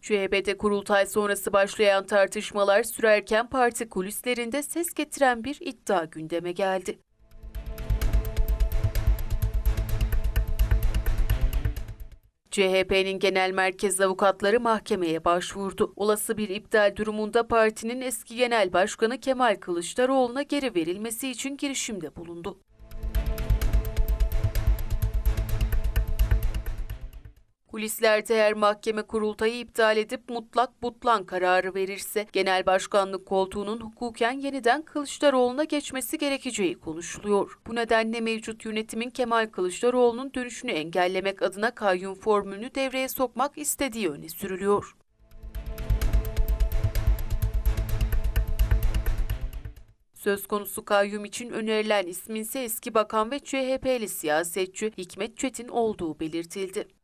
CHP'de kurultay sonrası başlayan tartışmalar sürerken parti kulislerinde ses getiren bir iddia gündeme geldi. CHP'nin genel merkez avukatları mahkemeye başvurdu. Olası bir iptal durumunda partinin eski genel başkanı Kemal Kılıçdaroğlu'na geri verilmesi için girişimde bulundu. Kulislerde eğer mahkeme kurultayı iptal edip mutlak butlan kararı verirse genel başkanlık koltuğunun hukuken yeniden Kılıçdaroğlu'na geçmesi gerekeceği konuşuluyor. Bu nedenle mevcut yönetimin Kemal Kılıçdaroğlu'nun dönüşünü engellemek adına kayyum formülünü devreye sokmak istediği öne sürülüyor. Söz konusu kayyum için önerilen ismin ise eski bakan ve CHP'li siyasetçi Hikmet Çetin olduğu belirtildi.